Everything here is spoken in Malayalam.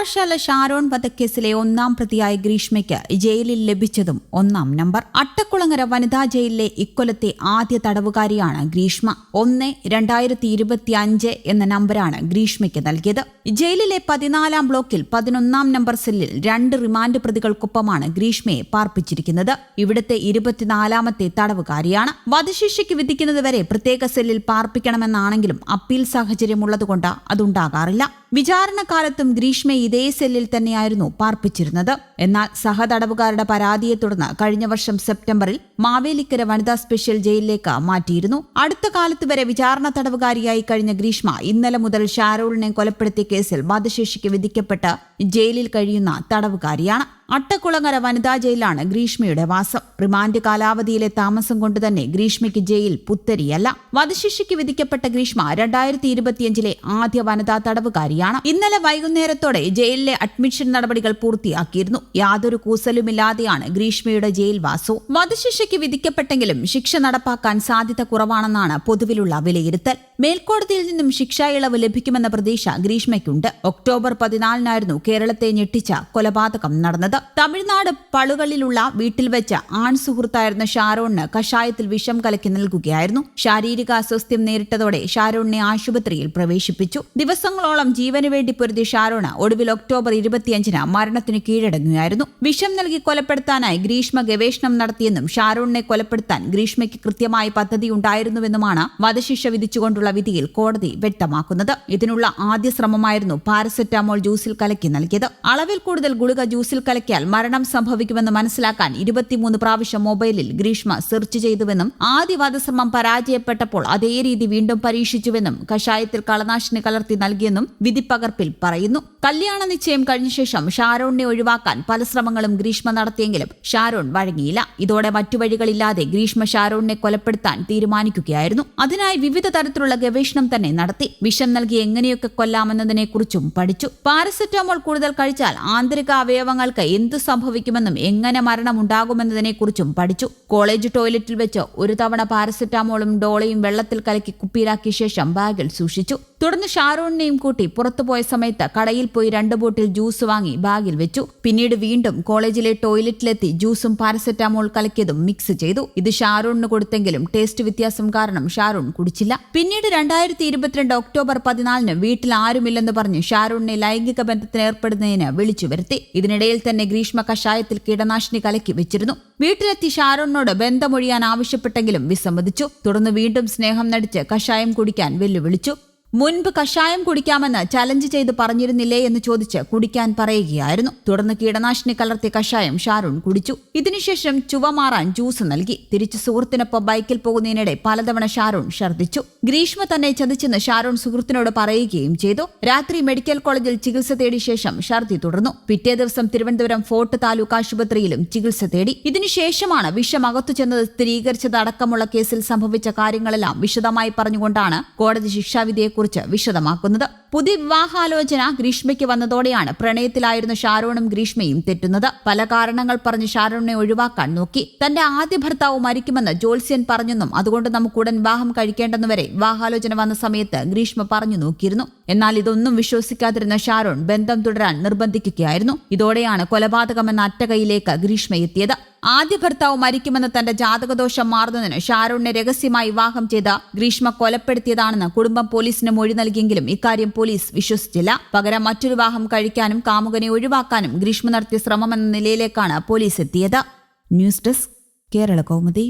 പാറശാല ഷാരോൺ വധക്കേസിലെ ഒന്നാം പ്രതിയായ ഗ്രീഷ്മയ്ക്ക് ജയിലിൽ ലഭിച്ചതും ഒന്നാം നമ്പർ. അട്ടക്കുളങ്ങര വനിതാ ജയിലിലെ ഇക്കൊലത്തെ ആദ്യ തടവുകാരിയാണ് ഗ്രീഷ്മ. ഒന്ന് രണ്ടായിരത്തി ഇരുപത്തി അഞ്ച് എന്ന നമ്പറാണ് ഗ്രീഷ്മയ്ക്ക് നൽകിയത്. ജയിലിലെ പതിനാലാം ബ്ലോക്കിൽ പതിനൊന്നാം നമ്പർ സെല്ലിൽ രണ്ട് റിമാൻഡ് പ്രതികൾക്കൊപ്പമാണ് ഗ്രീഷ്മയെ പാർപ്പിച്ചിരിക്കുന്നത്. ഇവിടുത്തെ ഇരുപത്തിനാലാമത്തെ തടവുകാരിയാണ്. വധശിക്ഷയ്ക്ക് വിധിക്കുന്നതുവരെ പ്രത്യേക സെല്ലിൽ പാർപ്പിക്കണമെന്നാണെങ്കിലും അപ്പീൽ സാഹചര്യമുള്ളതുകൊണ്ട് അതുണ്ടാകാറില്ല. വിചാരണക്കാലത്തും ഗ്രീഷ്മെ ഇതേ സെല്ലിൽ തന്നെയായിരുന്നു പാർപ്പിച്ചിരുന്നത്. എന്നാൽ സഹതടവുകാരുടെ പരാതിയെ തുടർന്ന് കഴിഞ്ഞ വർഷം സെപ്റ്റംബറിൽ മാവേലിക്കര വനിതാ സ്പെഷ്യൽ ജയിലിലേക്ക് മാറ്റിയിരുന്നു. അടുത്ത കാലത്ത് വരെ വിചാരണ തടവുകാരിയായി കഴിഞ്ഞ ഗ്രീഷ്മ ഇന്നലെ മുതൽ ഷാരോളിനെ കൊലപ്പെടുത്തിയ കേസിൽ വധശേഷിക്ക് വിധിക്കപ്പെട്ട് ജയിലിൽ കഴിയുന്ന തടവുകാരിയാണ്. അട്ടക്കുളങ്ങര വനിതാ ജയിലാണ് ഗ്രീഷ്മയുടെ വാസം. റിമാൻഡ് കാലാവധിയിലെ താമസം കൊണ്ട് തന്നെ ഗ്രീഷ്മയ്ക്ക് ജയിൽ പുത്തരിയല്ല. വധശിക്ഷയ്ക്ക് വിധിക്കപ്പെട്ട ഗ്രീഷ്മ രണ്ടായിരത്തി ഇരുപത്തിയഞ്ചിലെ ആദ്യ വനിതാ തടവുകാരിയാണ്. ഇന്നലെ വൈകുന്നേരത്തോടെ ജയിലിലെ അഡ്മിഷൻ നടപടികൾ പൂർത്തിയാക്കിയിരുന്നു. യാതൊരു കൂസലുമില്ലാതെയാണ് ഗ്രീഷ്മയുടെ ജയിൽ വാസവും. വധശിക്ഷയ്ക്ക് വിധിക്കപ്പെട്ടെങ്കിലും ശിക്ഷ നടപ്പാക്കാൻ സാധ്യത കുറവാണെന്നാണ് പൊതുവിലുള്ള വിലയിരുത്തൽ. മേൽക്കോടതിയിൽ നിന്നും ശിക്ഷാ ഇളവ് ലഭിക്കുമെന്ന പ്രതീക്ഷ ഗ്രീഷ്മയ്ക്കുണ്ട്. ഒക്ടോബർ പതിനാലിനായിരുന്നു കേരളത്തെ ഞെട്ടിച്ച കൊലപാതകം നടന്നത്. തമിഴ്നാട് പളുകളിലുള്ള വീട്ടിൽ വെച്ച് ആൺ സുഹൃത്തായിരുന്ന ഷാരോണിന് കഷായത്തിൽ വിഷം കലക്കി നൽകുകയായിരുന്നു. ശാരീരിക അസ്വസ്ഥ്യം നേരിട്ടതോടെ ഷാരോണിനെ ആശുപത്രിയിൽ പ്രവേശിപ്പിച്ചു. ദിവസങ്ങളോളം ജീവന് വേണ്ടി പൊരുതിയ ഷാരോണ് ഒടുവിൽ ഒക്ടോബർ ഇരുപത്തിയഞ്ചിന് മരണത്തിന് കീഴടങ്ങുകയായിരുന്നു. വിഷം നൽകി കൊലപ്പെടുത്താനായി ഗ്രീഷ്മ ഗവേഷണം നടത്തിയെന്നും ഷാരോണിനെ കൊലപ്പെടുത്താൻ ഗ്രീഷ്മയ്ക്ക് കൃത്യമായ പദ്ധതി ഉണ്ടായിരുന്നുവെന്നുമാണ് വധശിക്ഷ വിധിച്ചുകൊണ്ടുള്ള വിധിയിൽ കോടതി വ്യക്തമാക്കുന്നത്. ഇതിനുള്ള ആദ്യ ശ്രമമായിരുന്നു പാരസെറ്റാമോൾ ജ്യൂസിൽ കലക്കി നൽകിയത്. അളവിൽ കൂടുതൽ ഗുളിക ജ്യൂസിൽ കലക്കിയാൽ മരണം സംഭവിക്കുമെന്ന് മനസ്സിലാക്കാൻ ഇരുപത്തിമൂന്ന് പ്രാവശ്യം മൊബൈലിൽ ഗ്രീഷ്മ സെർച്ച് ചെയ്തുവെന്നും ആദ്യ വധശ്രമം പരാജയപ്പെട്ടപ്പോൾ അതേ രീതി വീണ്ടും പരീക്ഷിച്ചുവെന്നും കഷായത്തിൽ കളനാശിനി കലർത്തി നൽകിയെന്നും വിധിപ്പകർപ്പിൽ പറയുന്നു. കല്യാണ നിശ്ചയം കഴിഞ്ഞ ശേഷം ഷാരോണിനെ ഒഴിവാക്കാൻ പല ശ്രമങ്ങളും ഗ്രീഷ്മ നടത്തിയെങ്കിലും ഷാരോൺ വഴങ്ങിയില്ല. ഇതോടെ മറ്റു വഴികളില്ലാതെ ഗ്രീഷ്മ ഷാരോണിനെ കൊലപ്പെടുത്താൻ തീരുമാനിക്കുകയായിരുന്നു. അതിനായി വിവിധ തരത്തിലുള്ള ഗവേഷണം തന്നെ നടത്തി. വിഷം നൽകി എങ്ങനെയൊക്കെ കൊല്ലാമെന്നതിനെക്കുറിച്ചും പഠിച്ചു. പാരസെറ്റാമോൾ കൂടുതൽ കഴിച്ചാൽ ആന്തരിക അവയവങ്ങൾക്ക് എന്തു സംഭവിക്കുമെന്നും എങ്ങനെ മരണം ഉണ്ടാകുമെന്നതിനെക്കുറിച്ചും പഠിച്ചു. കോളേജ് ടോയ്ലറ്റിൽ വെച്ച് ഒരു തവണ പാരസെറ്റാമോളും ഡോളയും വെള്ളത്തിൽ കലക്കി കുപ്പിയിലാക്കിയ ശേഷം ബാഗിൽ സൂക്ഷിച്ചു. തുടർന്ന് ഷാരോണിനെയും കൂട്ടി പുറത്തുപോയ സമയത്ത് കടയിൽ പോയി രണ്ട് ബോട്ടിൽ ജ്യൂസ് വാങ്ങി ബാഗിൽ വെച്ചു. പിന്നീട് വീണ്ടും കോളേജിലെ ടോയ്ലറ്റിലെത്തി ജ്യൂസും പാരസെറ്റാമോൾ കലക്കിയതും മിക്സ് ചെയ്തു. ഇത് ഷാരൂണിന് കൊടുത്തെങ്കിലും ടേസ്റ്റ് വ്യത്യാസം കാരണം ഷാരൂൺ കുടിച്ചില്ല. പിന്നീട് രണ്ടായിരത്തി ഇരുപത്തിരണ്ട് ഒക്ടോബർ പതിനാലിന് വീട്ടിൽ ആരുമില്ലെന്ന് പറഞ്ഞ് ഷാരൂണിനെ ലൈംഗിക ബന്ധത്തിന് ഏർപ്പെടുന്നതിന് വിളിച്ചു വരുത്തി. ഇതിനിടയിൽ തന്നെ ഗ്രീഷ്മ കഷായത്തിൽ കീടനാശിനി കലക്കി വെച്ചിരുന്നു. വീട്ടിലെത്തി ഷാരോണിനോട് ബന്ധമൊഴിയാൻ ആവശ്യപ്പെട്ടെങ്കിലും വിസമ്മതിച്ചു. തുടർന്ന് വീണ്ടും സ്നേഹം നടിച്ച് കഷായം കുടിക്കാൻ വെല്ലുവിളിച്ചു. മുൻപ് കഷായം കുടിക്കാമെന്ന് ചലഞ്ച് ചെയ്ത് പറഞ്ഞിരുന്നില്ലേ എന്ന് ചോദിച്ച് കുടിക്കാൻ പറയുകയായിരുന്നു. തുടർന്ന് കീടനാശിനി കലർത്തിയ കഷായം ഷാരൂൺ കുടിച്ചു. ഇതിനുശേഷം ചുവ മാറാൻ ജ്യൂസ് നൽകി. തിരിച്ചു സുഹൃത്തിനൊപ്പം ബൈക്കിൽ പോകുന്നതിനിടെ പലതവണ ഷാരൂൺ ഛർദ്ദിച്ചു. ഗ്രീഷ്മ തന്നെ ചതിച്ചെന്ന് ഷാരൂൺ സുഹൃത്തിനോട് പറയുകയും ചെയ്തു. രാത്രി മെഡിക്കൽ കോളേജിൽ ചികിത്സ തേടിയ ശേഷം ഛർദി തുടർന്നു. പിറ്റേ ദിവസം തിരുവനന്തപുരം ഫോർട്ട് താലൂക്ക് ആശുപത്രിയിലും ചികിത്സ തേടി. ഇതിനുശേഷമാണ് വിഷം അകത്തു ചെന്നത് സ്ഥിരീകരിച്ചതടക്കമുള്ള കേസിൽ സംഭവിച്ച കാര്യങ്ങളെല്ലാം വിശദമായി പറഞ്ഞുകൊണ്ടാണ് കോടതി ശിക്ഷാവിധിയെ കുറിച്ച് വിശദമാക്കുന്നത്. പുതിയ വിവാഹാലോചന ഗ്രീഷ്മയ്ക്ക് വന്നതോടെയാണ് പ്രണയത്തിലായിരുന്ന ഷാരോണും ഗ്രീഷ്മയും തെറ്റുന്നത്. പല കാരണങ്ങൾ പറഞ്ഞ് ഷാരോണിനെ ഒഴിവാക്കാൻ നോക്കി. തന്റെ ആദ്യ ഭർത്താവ് മരിക്കുമെന്ന് ജോത്സ്യൻ പറഞ്ഞെന്നും അതുകൊണ്ട് നമുക്ക് ഉടൻ വിവാഹം കഴിക്കേണ്ടെന്നുവരെ വിവാഹാലോചന വന്ന സമയത്ത് ഗ്രീഷ്മ പറഞ്ഞു നോക്കിയിരുന്നു. എന്നാൽ ഇതൊന്നും വിശ്വസിക്കാതിരുന്ന ഷാരോൺ ബന്ധം തുടരാൻ നിർബന്ധിക്കുകയായിരുന്നു. ഇതോടെയാണ് കൊലപാതകമെന്ന അറ്റകയിലേക്ക് ഗ്രീഷ്മ എത്തിയത്. ആദ്യ ഭർത്താവ് മരിക്കുമെന്ന് തന്റെ ജാതകദോഷം മാറുന്നതിന് ഷാരൂണിനെ രഹസ്യമായി വിവാഹം ചെയ്ത ഗ്രീഷ്മ കൊലപ്പെടുത്തിയതാണെന്ന് കുടുംബം പോലീസിന് മൊഴി നൽകിയെങ്കിലും ഇക്കാര്യം പോലീസ് വിശ്വസിച്ചില്ല. പകരം മറ്റൊരു വിവാഹം കഴിക്കാനും കാമുകനെ ഒഴിവാക്കാനും ഗ്രീഷ്മ നടത്തിയ ശ്രമമെന്ന നിലയിലേക്കാണ് പോലീസ് എത്തിയത്. News desk Kerala Kaumudi.